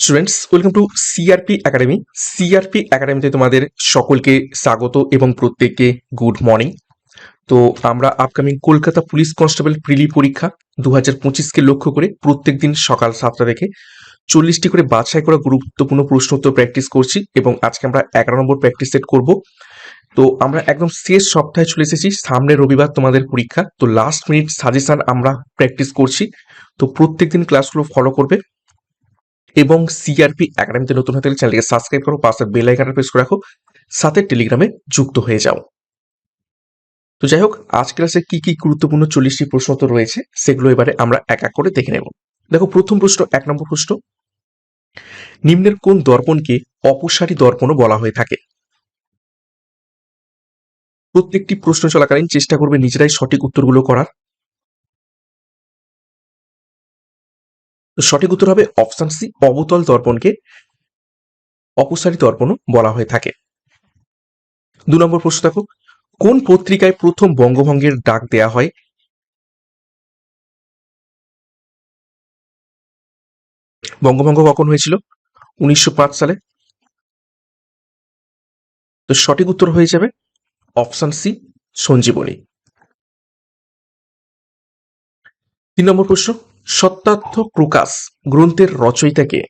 Students welcome to CRP academy CRP একাডেমিতে তোমাদের সকলকে স্বাগত এবং প্রত্যেককে গুড মর্নিং তো আমরা upcoming Kolkata police constable prelim পরীক্ষা দু হাজার পঁচিশকে লক্ষ্য করে প্রত্যেক দিন সকাল সাতটা থেকে চল্লিশটি করে বাছাই করা গুরুত্বপূর্ণ প্রশ্ন উত্তর প্র্যাকটিস করছি এবং আজকে আমরা এগারো নম্বর প্র্যাকটিস সেট করব। তো আমরা একদম শেষ সপ্তাহে চলে এসেছি, সামনে রবিবার তোমাদের পরীক্ষা। তো লাস্ট মিনিট সাজেশন আমরা প্র্যাকটিস করছি। তো প্রত্যেকদিন ক্লাসগুলো ফলো করবে। এবং সিআরপি একাডেমিতে নতুন হতে গেলে চ্যানেলকে সাবস্ক্রাইব করো পাশের বেল আইকনটা প্রেস করে রাখো, সাথে টেলিগ্রামে যুক্ত হয়ে যাও। তো যাই হোক, আজ ক্লাসে কি কি গুরুত্বপূর্ণ চল্লিশটি প্রশ্ন তো রয়েছে, সেগুলো এবারে আমরা এক এক করে দেখে নেব। দেখো, প্রথম প্রশ্ন, এক নম্বর প্রশ্ন। নিম্নের কোন দর্পণকে অপসারী দর্পণও বলা হয়ে থাকে? প্রত্যেকটি প্রশ্ন চলাকালীন চেষ্টা করবে নিজেরাই সঠিক উত্তরগুলো করার। সঠিক উত্তর হবে অপশন সি অবতল দর্পণকে অপসারী দর্পণও বলা হয়ে থাকে। দু নম্বর প্রশ্ন দেখো, কোন পত্রিকায় প্রথম বঙ্গভঙ্গের ডাক দেয়া হয়? বঙ্গভঙ্গ কখন হয়েছিল? উনিশশো পাঁচ সালে। তো সঠিক উত্তর হয়ে যাবে অপশন সি, সঞ্জীবনী। তিন নম্বর প্রশ্ন সত্যার্থ প্রকাশ গ্রন্থের রচয়িতাকে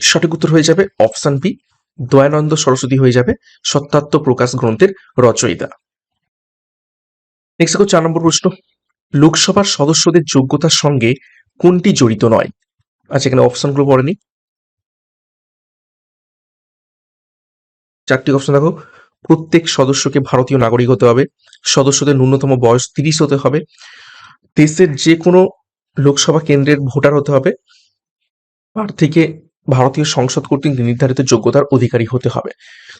সঠিক উত্তর হয়ে যাবে অপশন বি, দয়ানন্দ সরস্বতী হয়ে যাবে সত্যাত্ম প্রকাশ গ্রন্থের রচয়িতা। নেক্সট চার নম্বর প্রশ্ন, লোকসভার সদস্যদের যোগ্যতার সঙ্গে কোনটি জড়িত নয়? আচ্ছা এখানে অপশনগুলো পড়েনি চারটি অপশন দেখো প্রত্যেক সদস্যকে ভারতীয় নাগরিক হতে হবে। সদস্যদের ন্যূনতম বয়স তিরিশ হতে হবে। দেশের যে কোনো লোকসভা কেন্দ্রের ভোটার হতে হবে। প্রার্থীকে ভারতীয় সংসদ কর্তৃক নির্ধারিত যোগ্যতার অধিকারী হতে হবে।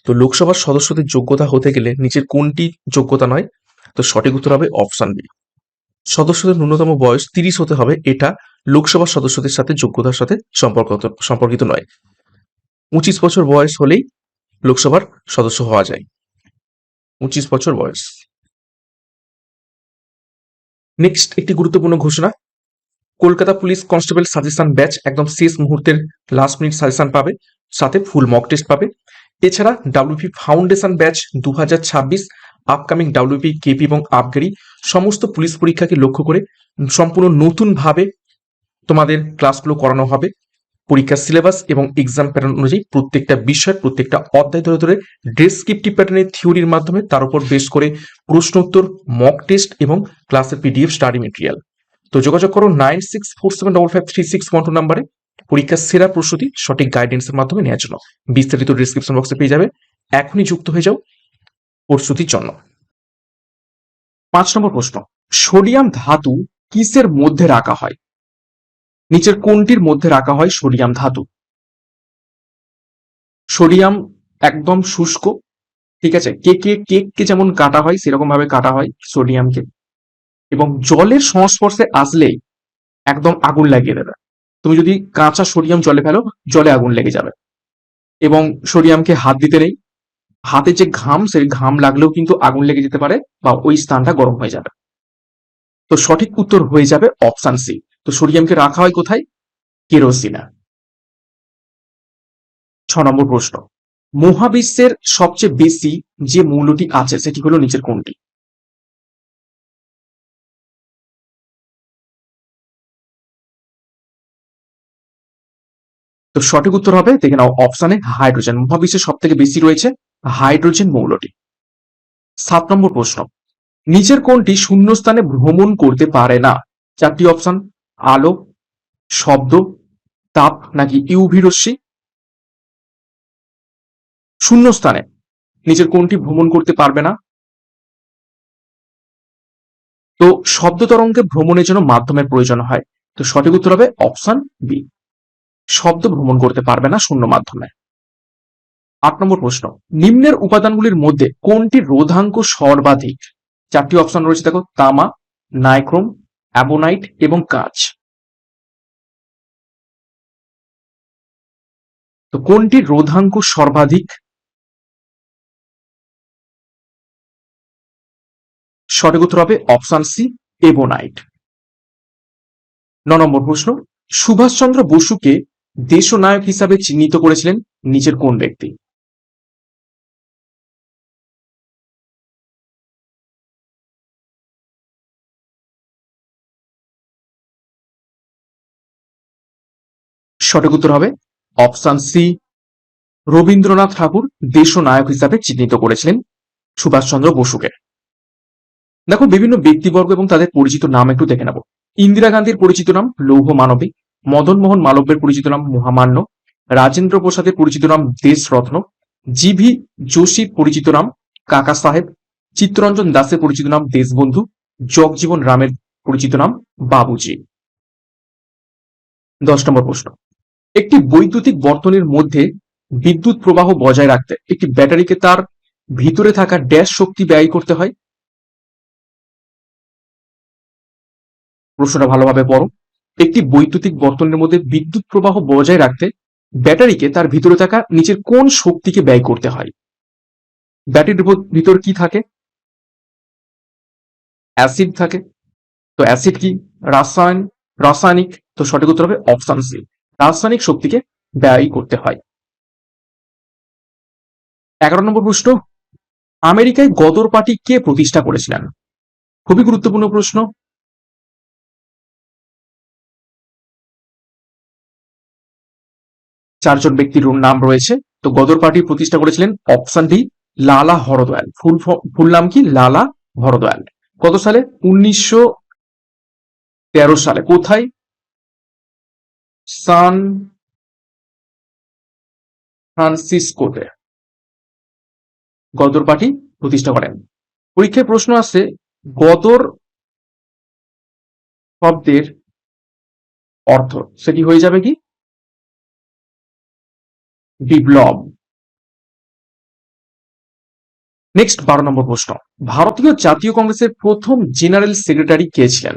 তো লোকসভার সদস্যদের যোগ্যতা হতে গেলে নিচের কোনটি যোগ্যতা নয়? তো সঠিক উত্তর হবে অপশন বি। সদস্যদের ন্যূনতম বয়স তিরিশ হতে হবে। এটা লোকসভার সদস্যদের সাথে যোগ্যতার সাথে সম্পর্ক সম্পর্কিত নয়। পঁচিশ বছর বয়স হলেই লোকসভার সদস্য হওয়া যায়। পঁচিশ বছর বয়স। নেক্সট একটি গুরুত্বপূর্ণ ঘোষণা। Kolkata police constable suggestion batch একদম শেষ মুহূর্তের লাস্ট মিনিট সাজেশন পাবে, সাথে ফুল মক টেস্ট পাবে। এছাড়া ডাব্লিউপি ফাউন্ডেশন ব্যাচ দু হাজার ছাব্বিশ আপকামিং ডাব্লিউপি কেপি এবং আপগ্রেডি সমস্ত পুলিশ পরীক্ষাকে লক্ষ্য করে সম্পূর্ণ নতুনভাবে তোমাদের ক্লাসগুলো করানো হবে। পরীক্ষার সিলেবাস এবং এক্সাম প্যাটার্ন অনুযায়ী প্রত্যেকটা বিষয়, প্রত্যেকটা অধ্যায় ধরে ধরে ডেসক্রিপটিভ প্যাটার্নের থিওরির মাধ্যমে তার উপর বেশ করে প্রশ্ন উত্তর মক টেস্ট এবং ক্লাসের পিডিএফ স্টাডি মেটেরিয়াল তো যোগাযোগ করো nine six four seven double five three six one two নাম্বারে পরীক্ষার সেরা প্রস্তুতি সঠিক গাইডেন্সের মাধ্যমে নেওয়ার জন্য। বিস্তারিত ডিসক্রিপশন বক্সে পেয়ে যাবে। এখনই যুক্ত হয়ে যাও প্রস্তুতির জন্য। পাঁচ নম্বর প্রশ্ন, সোডিয়াম ধাতু কিসের মধ্যে রাখা হয়? নিচের কোনটির মধ্যে রাখা হয় সোডিয়াম ধাতু? সোডিয়াম একদম শুষ্ক, ঠিক আছে? কেকে কেককে যেমন কাটা হয়, সেরকম ভাবে কাটা হয় সোডিয়ামকে। এবং জলের সংস্পর্শে আসলেই একদম আগুন লাগিয়ে দেবে। তুমি যদি কাঁচা সোডিয়াম জলে ফেলো, জলে আগুন লেগে যাবে। এবং সোডিয়ামকে হাত দিতে নেই। হাতে যে ঘাম, সেই ঘাম লাগলেও কিন্তু আগুন লেগে যেতে পারে বা ওই স্থানটা গরম হয়ে যাবে। তো সঠিক উত্তর হয়ে যাবে অপশান সি। তো সোডিয়ামকে রাখা হয় কোথায়? কেরোসিনা। ছ নম্বর প্রশ্ন। মহাবিশ্বের সবচেয়ে বেশি যে মৌলটি আছে, সেটি হলো নিচের কোনটি? তো সঠিক উত্তর হবে, দেখে নাও অপশানে, হাইড্রোজেন। মহাবিশ্বে সব থেকে বেশি রয়েছে হাইড্রোজেন মৌলটি। সাত নম্বর প্রশ্ন। নিচের কোনটি শূন্যস্থানে ভ্রমণ করতে পারে না? চারটি অপশন। আলো, শব্দ, তাপ নাকি ইউভি রশ্মি? শূন্যস্থানে নিচের কোনটি ভ্রমণ করতে পারবে না? তো শব্দ তরঙ্গে ভ্রমণের জন্য মাধ্যমের প্রয়োজন হয়। তো সঠিক উত্তর হবে অপশন বি শব্দ ভ্রমণ করতে পারবে না শূন্য মাধ্যমে। আট নম্বর প্রশ্ন। নিম্নের উপাদানগুলির মধ্যে কোনটি রোধাঙ্ক সর্বাধিক চারটি অপশন রয়েছে দেখো, তামা, নাইক্রোম অ্যাবোনাইট এবং কাঁচ। তো কোনটি রোধাঙ্ক সর্বাধিক? সঠিক উত্তর হবে অপশন সি এবোনাইট ন নম্বর প্রশ্ন, সুভাষচন্দ্র বসুকে দেশনায়ক হিসাবে চিহ্নিত করেছিলেন নিচের কোন ব্যক্তি? সঠিক উত্তর হবে অপশন সি, রবীন্দ্রনাথ ঠাকুর দেশনায়ক হিসাবে চিহ্নিত করেছিলেন সুভাষচন্দ্র বসুকে। দেখো, বিভিন্ন ব্যক্তিবর্গ এবং তাদের পরিচিত নাম একটু দেখে নেব। ইন্দিরা গান্ধীর পরিচিত নাম লৌহ মানবী, মদন মোহন মালব্যের পরিচিত নাম মহামান্য, রাজেন্দ্র প্রসাদের পরিচিত নাম দেশরত্ন, জিভি যোশীর পরিচিত নাম কাকা সাহেব, চিত্তরঞ্জন দাসের পরিচিত নাম দেশবন্ধু, জগজীবন রামের পরিচিত নাম বাবুজি। দশ নম্বর প্রশ্ন। একটি বৈদ্যুতিক বর্তনীর মধ্যে বিদ্যুৎ প্রবাহ বজায় রাখতে, একটি ব্যাটারিকে তার ভিতরে থাকা ড্যাশ শক্তি ব্যয় করতে হয়। প্রশ্নটা ভালোভাবে পড়ো। একটি বৈদ্যুতিক বর্তনের মধ্যে বিদ্যুৎ প্রবাহ বজায় রাখতে ব্যাটারিকে তার ভিতরে থাকা নিচের কোন শক্তিকে ব্যয় করতে হয়? ব্যাটারির ভিতর কি থাকে? অ্যাসিড থাকে। তো অ্যাসিড কি? রাসায়ন, রাসায়নিক। তো সঠিক উত্তর হবে অপশন সি। রাসায়নিক শক্তিকে ব্যয় করতে হয়। এগারো নম্বর প্রশ্ন, আমেরিকায় গদর পার্টি কে প্রতিষ্ঠা করেছিলেন? খুবই গুরুত্বপূর্ণ প্রশ্ন। চারজন ব্যক্তির নাম রয়েছে। তো গদর পার্টি প্রতিষ্ঠা করেছিলেন অপশন ডি, লালা হরদয়াল। ফুল ফুল নাম কি? লালা হরদয়াল। কত সালে? উনিশশো তেরো সালে। কোথায়? সান ফ্রান্সিসকোতে গদর পার্টি প্রতিষ্ঠা করেন। পরীক্ষায় প্রশ্ন আছে গদর শব্দের অর্থ। সেটি হয়ে যাবে কি? বিপ্লব। নেক্সট বারো নম্বর প্রশ্ন। ভারতীয় জাতীয় কংগ্রেসের প্রথম জেনারেল সেক্রেটারি কে ছিলেন?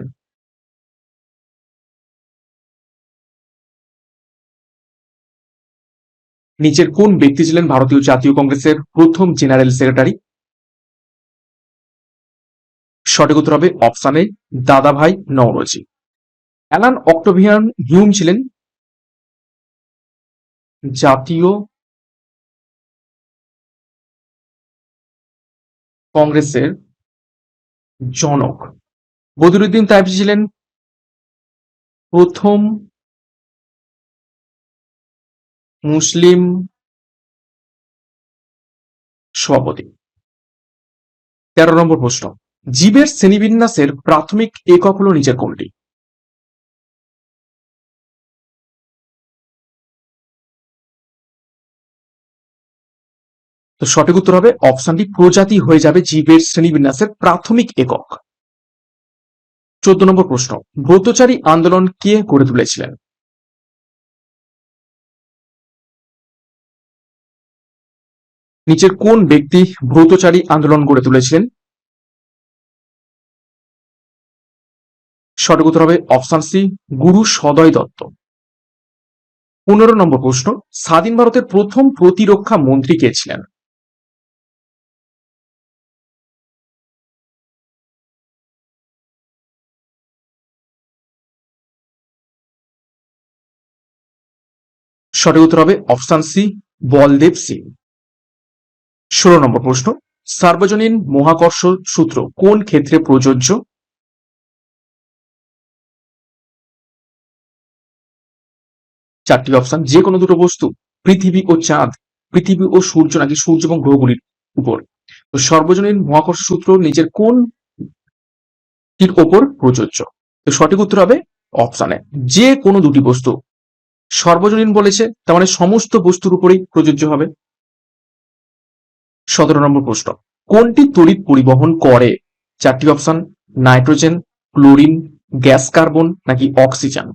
নিচের কোন ব্যক্তি ছিলেন ভারতীয় জাতীয় কংগ্রেসের প্রথম জেনারেল সেক্রেটারি? সঠিক উত্তর হবে অপশন দাদাভাই নওরোজি। অ্যালান অক্টোভিয়ান হিউম ছিলেন জাতীয় কংগ্রেসের জনক। বদরুদ্দিন তাইবজি ছিলেন প্রথম মুসলিম সভাপতি। তেরো নম্বর প্রশ্ন। জীবের শ্রেণীবিন্যাসের প্রাথমিক একক হলো নিচের কোনটি? তো সঠিক উত্তর হবে অপশনটি প্রজাতি হয়ে যাবে জীবের শ্রেণীবিন্যাসের প্রাথমিক একক। চোদ্দ নম্বর প্রশ্ন ব্রতচারী আন্দোলন কে গড়ে তুলেছিলেন? নিচের কোন ব্যক্তি ব্রতচারী আন্দোলন গড়ে তুলেছিলেন? সঠিক উত্তর হবে অপশন সি, গুরু সদয় দত্ত। পনেরো নম্বর প্রশ্ন, স্বাধীন ভারতের প্রথম প্রতিরক্ষা মন্ত্রী কে ছিলেন? সঠিক উত্তর হবে অপশন সি, বলদেব সিং। ষোলো নম্বর প্রশ্ন, সার্বজনীন মহাকর্ষ সূত্র কোন ক্ষেত্রে প্রযোজ্য? চারটি অপশন যে কোনো দুটো বস্তু, পৃথিবী ও চাঁদ, পৃথিবী ও সূর্য নাকি সূর্য এবং গ্রহগুলির উপর। তো সর্বজনীন মহাকর্ষ সূত্র নিজের কোন ওপর প্রযোজ্য? তো সঠিক উত্তর হবে অপশানে যে কোনো দুটি বস্তু সর্বজনীন বলেছে, তার মানে সমস্ত বস্তুর উপরেই প্রযোজ্য হবে। সতেরো নম্বর প্রশ্ন, কোনটি তড়িৎ পরিবহন করে? চারটি option nitrogen chlorine gas carbon নাকি অক্সিজেন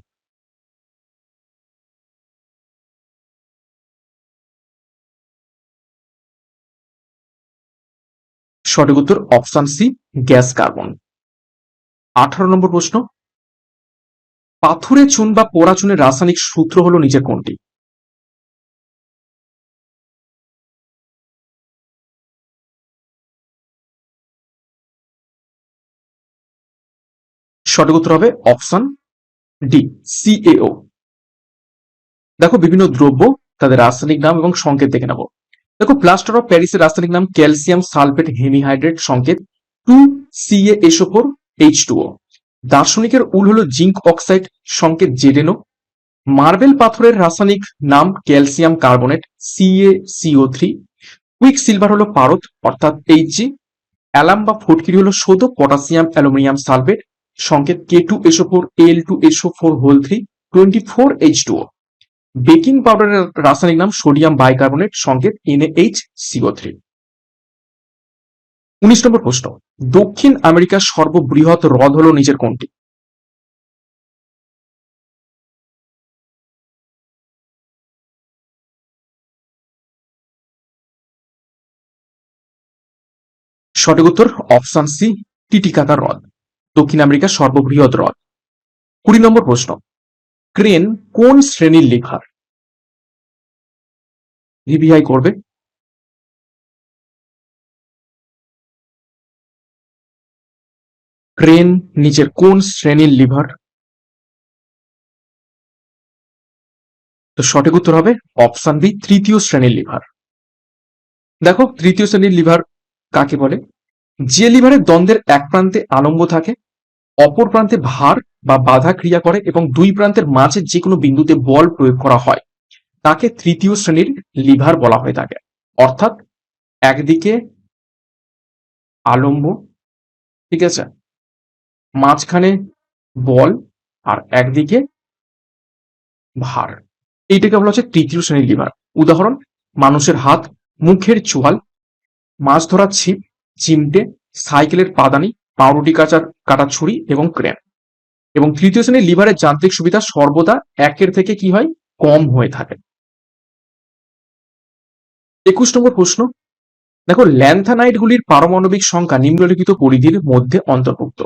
সঠিক উত্তর অপশন সি গ্যাস কার্বন আঠারো নম্বর প্রশ্ন, পাথুরে চুন বা পোড়া চুনের রাসায়নিক সূত্র হলো নিচের কোনটি? সঠিক উত্তর হবে অপশন ডি সিএও দেখো বিভিন্ন দ্রব্য, তাদের রাসায়নিক নাম এবং সংকেত দেখে নেব। দেখো প্লাস্টার অফ প্যারিসের রাসায়নিক নাম ক্যালসিয়াম সালফেট হেমিহাইড্রেট সংকেত two CA SO four H two দার্শনিকের উল হলো জিঙ্ক অক্সাইড সংকেত জেডেনো মার্বেল পাথরের রাসায়নিক নাম calcium carbonate CA CO three. Quick silver হলো পারদ, অর্থাৎ এইচজি অ্যালাম বা ফুটকিরি হলো শোধক পটাশিয়াম, অ্যালুমিনিয়াম সালফেট। সংকেত K two SO four L two SO four whole three twenty four H two baking পাউডারের রাসায়নিক নাম সোডিয়াম বাইকার্বনেট সংকেত এনএইচ সিও থ্রি উনিশ নম্বর প্রশ্ন, দক্ষিণ আমেরিকার সর্ববৃহৎ হ্রদ হল নিজের কোনটি? সঠিক উত্তর, অপশন সি টিটিকাকা হ্রদ। দক্ষিণ আমেরিকার সর্ববৃহৎ হ্রদ। কুড়ি নম্বর প্রশ্ন, ক্রেন কোন শ্রেণির লিভার রিভিআই করবে। ক্রেন নিচের কোন শ্রেণির লিভার? তো সঠিক উত্তর হবে অপশন বি, তৃতীয় শ্রেণির লিভার। দেখো, তৃতীয় শ্রেণির লিভার কাকে বলে? যে লিভারের দ্বন্দ্বের এক প্রান্তে আলম্ব থাকে অপর প্রান্তে ভার বা বাধা ক্রিয়া করে এবং দুই প্রান্তের মাঝে যে কোনো বিন্দুতে বল প্রয়োগ করা হয়। তাকে তৃতীয় শ্রেণির লিভার বলা হয়ে থাকে। অর্থাৎ একদিকে আলম্ব, ঠিক আছে? মাঝখানে বল আর একদিকে ভার। এইটাকে বলা হচ্ছে তৃতীয় শ্রেণির লিভার। উদাহরণ, মানুষের হাত, মুখের চোয়াল, মাছ ধরার ছিপ, চিমটে, সাইকেলের পাদানি পাউরুটি কাচার কাটা ছুরি এবং ক্রেন এবং তৃতীয় শ্রেণির লিভারের যান্ত্রিক সুবিধা সর্বদা একের থেকে কি হয়? কম হয়ে থাকে। একুশ নম্বর প্রশ্ন। দেখো ল্যান্থানাইট গুলির পারমাণবিক সংখ্যা নিম্নলিখিত পরিধির মধ্যে অন্তর্ভুক্ত।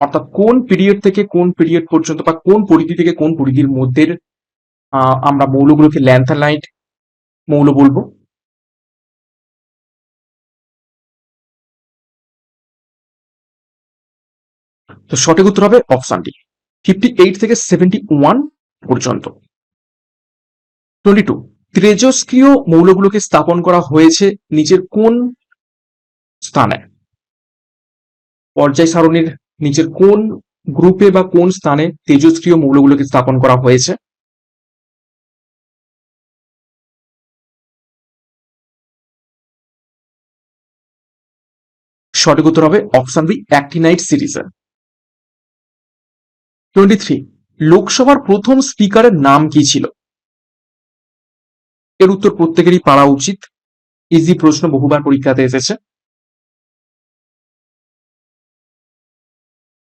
অর্থাৎ কোন পিরিয়ড থেকে কোন পিরিয়ড পর্যন্ত বা কোন পরিধি থেকে কোন পরিধির মধ্যে আমরা মৌলগুলোকে ল্যান্থানাইট মৌল বলব তো সঠিক উত্তর হবে অপশন ডি ফিফটি এইট থেকে সেভেন্টি ওয়ান পর্যন্ত। টোয়েন্টি টু তেজস্ক্রিয় মৌলগুলোকে স্থাপন করা হয়েছে নিচের কোন স্থানে? পর্যায় সারণীর নিচের কোন গ্রুপে বা কোন স্থানে তেজস্ক্রিয় মৌলগুলোকে স্থাপন করা হয়েছে? সঠিক উত্তর হবে অপশন বি অ্যাক্টিনাইট সিরিজে টোয়েন্টি থ্রি লোকসভার প্রথম স্পিকারের নাম কি ছিল? এর উত্তর প্রত্যেকেরই পারা উচিত। ইজি প্রশ্ন বহুবার পরীক্ষাতে এসেছে।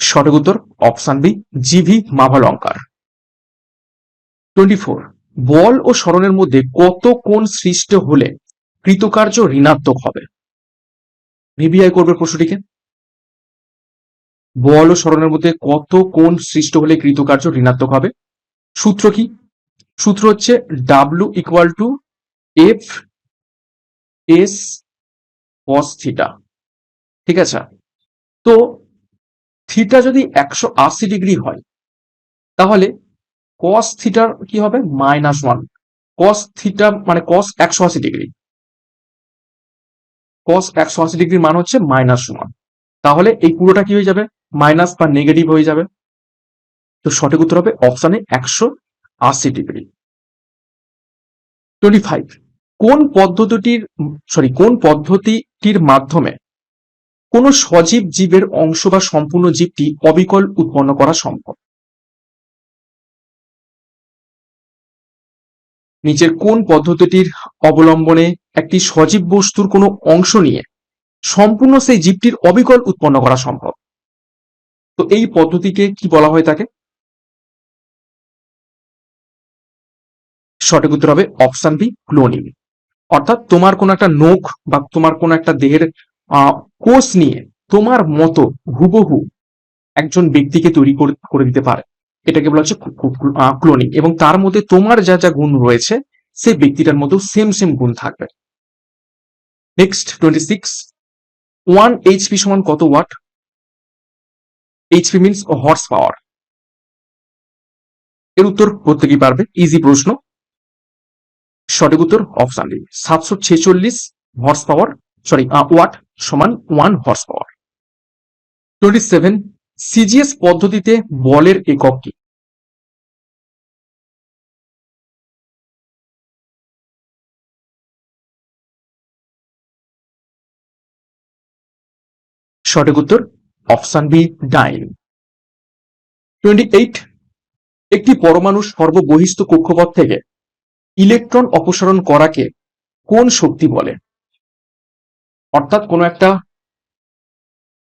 সঠিক উত্তর option B GV Mavalankar. Twenty four বল ও স্মরণের মধ্যে কত কোণ সৃষ্ট হলে কৃতকার্য ঋণাত্মক হবে? ভিভিআই করবে প্রশ্নটিকে। বল ও স্মরণের মধ্যে কত কোণ সৃষ্ট হলে কৃতকার্য ঋণাত্মক হবে? সূত্র কি? সূত্র হচ্ছে W equal to F S cos theta ঠিক আছে? তো থিটা যদি একশো আশি ডিগ্রি হয়, তাহলে কস থিটার কি হবে? মাইনাস ওয়ান কস থিটা মানে কস একশো আশি ডিগ্রি। কস একশো আশি ডিগ্রির মান হচ্ছে মাইনাস ওয়ান তাহলে এই পুরোটা কি হয়ে যাবে? মাইনাস বা নেগেটিভ হয়ে যাবে। তো সঠিক উত্তর হবে অপশানে একশো আশি ডিগ্রি টোয়েন্টি ফাইভ কোন পদ্ধতিটির সরি কোন পদ্ধতিটির মাধ্যমে কোন সজীব জীবের অংশ বা সম্পূর্ণ জীবটি অবিকল উৎপন্ন করা সম্ভব? নিচের কোন পদ্ধতিটির অবলম্বনে একটি সজীব বস্তুর কোনো অংশ নিয়ে সম্পূর্ণ সেই জীবটির অবিকল উৎপন্ন করা সম্ভব? তো এই পদ্ধতিকে কি বলা হয় তাকে? সঠিক উত্তর হবে অপশন বি ক্লোনিং অর্থাৎ তোমার কোন একটা নখ বা তোমার কোন একটা দেহের কোষ নিয়ে তোমার মতো হুবহু একজন ব্যক্তিকে তৈরি করে দিতে পারে। এটাকে বলা হচ্ছে ক্লোনিং এবং তার মধ্যে তোমার যা যা গুণ রয়েছে, সেই ব্যক্তিটার মতো সেম সেম গুণ থাকবে। Next twenty six one HP সমান কত ওয়াট এইচপি মিনস ও হর্স পাওয়ার এর উত্তর প্রত্যেকেই পারবে ইজি প্রশ্ন। সঠিক উত্তর অপশন ডি সাতশো ছেচল্লিশ হর্স পাওয়ার সরি ওয়াট সমান one horse power twenty seven CGS পদ্ধতিতে বলের একক কি? সঠিক উত্তর option B, dyne. Twenty eight, একটি পরমাণু সর্ববহিস্থ কক্ষপথ থেকে ইলেকট্রন অপসারণ করাকে কোন শক্তি বলে? অর্থাৎ কোনো একটা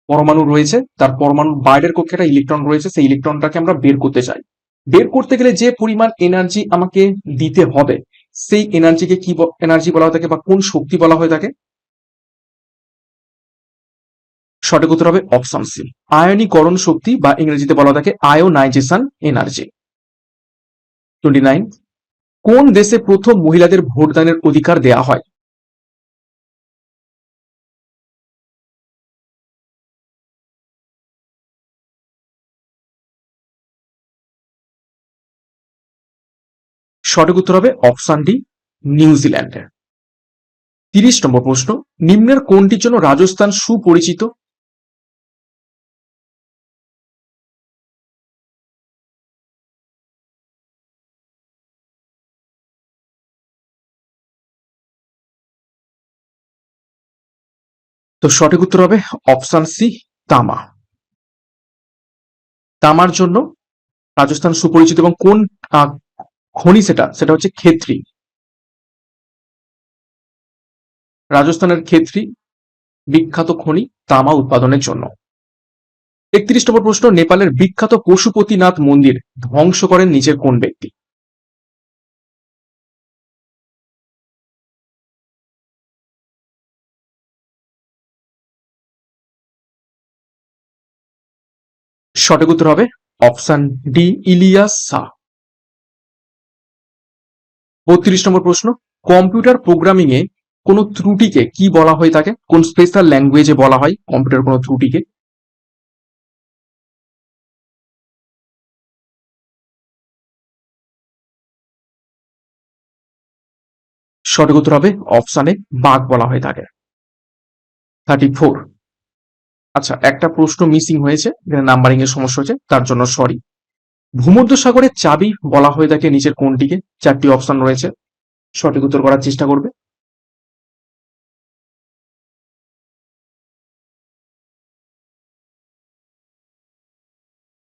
পরমাণু রয়েছে, তার পরমাণু বাইরের কক্ষে একটা ইলেকট্রন রয়েছে, সেই ইলেকট্রনটাকে আমরা বের করতে চাই। বের করতে গেলে যে পরিমাণ এনার্জি আমাকে দিতে হবে, সেই এনার্জিকে কি এনার্জি বলা হয়ে থাকে বা কোন শক্তি বলা হয়ে থাকে সঠিক উত্তর হবে অপশন সি আয়নীকরণ শক্তি বা ইংরেজিতে বলা থাকে আয়োনাইজেশন এনার্জি টোয়েন্টি নাইন কোন দেশে প্রথম মহিলাদের ভোটদানের অধিকার দেয়া হয়? সঠিক উত্তর হবে অপশন ডি নিউজিল্যান্ডের তিরিশ নম্বর প্রশ্ন, নিম্নের কোনটির জন্য রাজস্থান সুপরিচিত? তো সঠিক উত্তর হবে অপশন সি, তামা। তামার জন্য রাজস্থান সুপরিচিত এবং কোন খনি সেটা? সেটা হচ্ছে ক্ষেত্রী। রাজস্থানের ক্ষেত্রী, বিখ্যাত খনি তামা উৎপাদনের জন্য। একত্রিশ নম্বর প্রশ্ন, নেপালের বিখ্যাত পশুপতিনাথ মন্দির ধ্বংস করেন নিচের কোন ব্যক্তি? সঠিক উত্তর হবে অপশন ডি, ইলিয়াস শাহ। বত্রিশ নম্বর প্রশ্ন, কম্পিউটার প্রোগ্রামিং এ কোনো ত্রুটিকে কি বলা হয়ে থাকে কোন স্পেশাল ল্যাঙ্গুয়েজে বলা হয় কম্পিউটার কোনো ত্রুটিকে? সঠিক উত্তর হবে অপশানে বাঘ বলা হয়ে থাকে থার্টি ফোর আচ্ছা একটা প্রশ্ন মিসিং হয়েছে, এখানে নাম্বারিং এর সমস্যা হয়েছে, তার জন্য সরি ভূমধ্য সাগরের চাবি বলা হয়ে থাকে নিচের কোনটিকে চারটি অপশন রয়েছে, সঠিক উত্তর করার চেষ্টা করবে।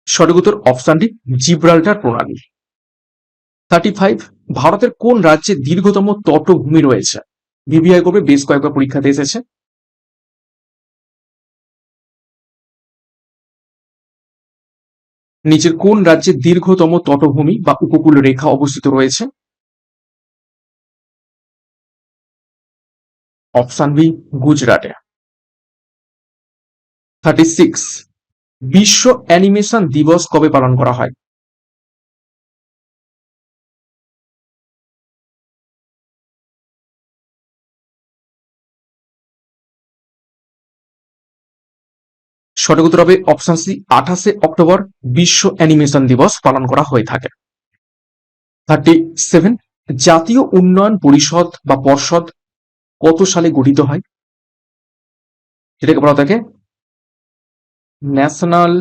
সঠিক উত্তর অপশনটি জিব্রাল্টার প্রণালী। থার্টি ফাইভ ভারতের কোন রাজ্যে দীর্ঘতম তটভূমি রয়েছে? ভিভিআই করবে, বেশ কয়েকবার পরীক্ষাতে এসেছে। নিচের কোন রাজ্যে দীর্ঘতম তটভূমি বা উপকূল রেখা অবস্থিত রয়েছে? অপশান বি, গুজরাটে। থার্টি সিক্স, বিশ্ব অ্যানিমেশন দিবস কবে পালন করা হয়? সঠিক উত্তর হবে অপশন সি আঠাশে অক্টোবর বিশ্ব অ্যানিমেশন দিবস পালন করা হয়ে থাকে। থার্টি সেভেন জাতীয় উন্নয়ন পরিষদ বা পর্ষদ কত সালে গঠিত হয়? এটাকে বলা থাকে ন্যাশনাল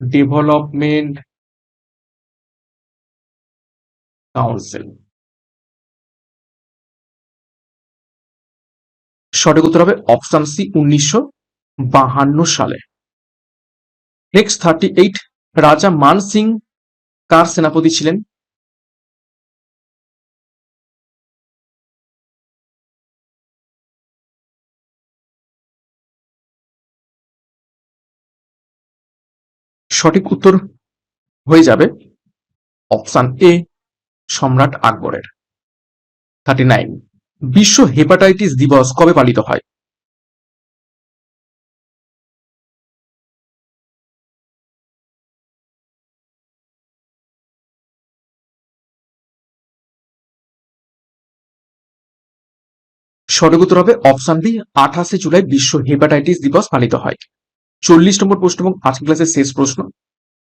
ডেভেলপমেন্ট কাউন্সিল সঠিক উত্তর হবে অপশন সি, উনিশশো বাহান্ন সালে। নেক্সট থার্টি এইট রাজা মান সিং কার সেনাপতি ছিলেন? সঠিক উত্তর হয়ে যাবে অপশন এ, সম্রাট আকবরের। থার্টি নাইন বিশ্ব হেপাটাইটিস দিবস কবে পালিত হয়? সঠিক হবে অপশন বি, আঠাশে জুলাই বিশ্ব হেপাটাইটিস দিবস পালিত হয়। চল্লিশ নম্বর প্রশ্ন এবং আজকের ক্লাসের শেষ প্রশ্ন।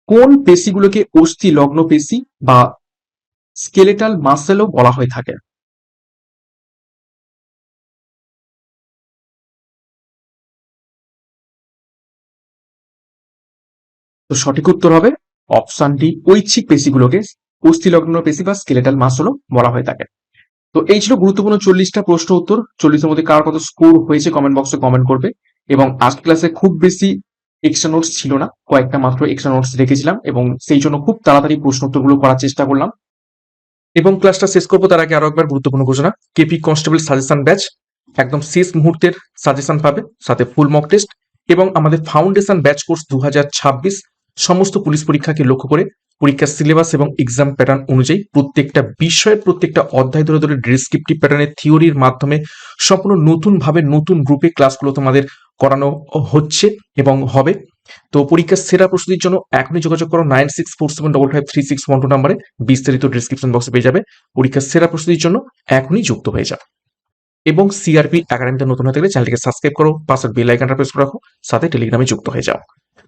কোন পেশিগুলোকে অস্থি লগ্ন পেশি বা স্কেলেটাল মাসেলও বলা হয়ে থাকে? তো সঠিক উত্তর হবে অপশন ডি ঐচ্ছিক পেশিগুলোকে অস্থিলগ্ন পেশি বা স্কেলেটাল মাসলও বলা হয়ে থাকে। তো এই ছিল গুরুত্বপূর্ণ চল্লিশটা প্রশ্ন উত্তর। চল্লিশের মধ্যে কার কত স্কোর হয়েছে কমেন্ট বক্সে কমেন্ট করবে এবং আজকের ক্লাসে খুব বেশি এক্সট্রা নোটস ছিল না, কয়েকটা মাত্র এক্সট্রা নোটস রেখেছিলাম এবং সেই জন্য খুব তাড়াতাড়ি প্রশ্ন উত্তরগুলো করার চেষ্টা করলাম। এবং ক্লাসটা শেষ করব তার আগে আরও একবার গুরুত্বপূর্ণ ঘোষণা কেপি কনস্টেবল সাজেশন ব্যাচ একদম শেষ মুহূর্তের সাজেশন পাবে, সাথে ফুল মক টেস্ট এবং আমাদের ফাউন্ডেশন ব্যাচ কোর্স দু হাজার ছাব্বিশ সমস্ত পুলিশ পরীক্ষাকে লক্ষ্য করে পরীক্ষার সিলেবাস এবং এক্সাম প্যাটার্ন অনুযায়ী প্রত্যেকটা বিষয়ের প্রত্যেকটা অধ্যায় ধরে ধরে ডিসক্রিপটিভ প্যাটার্নের থিওরির মাধ্যমে সম্পূর্ণ নতুন ভাবে নতুন গ্রুপে ক্লাসগুলো তোমাদের করানো হচ্ছে এবং হবে। তো পরীক্ষার সেরা প্রস্তুতির জন্য এখনই যোগাযোগ করো nine six four seven double five three six one two নাম্বারে বিস্তারিত ডিসক্রিপশন বক্সে পেয়ে যাবে। পরীক্ষার সেরা প্রস্তুতির জন্য এখনই যুক্ত হয়ে যাও। এবং সিআরপি একাডেমিতে নতুন হয়ে থাকলে চ্যানেলটিকে সাবস্ক্রাইব করো, পাশের বেল আইকনটা প্রেস করে রাখো, সাথে টেলিগ্রামে যুক্ত হয়ে যাও।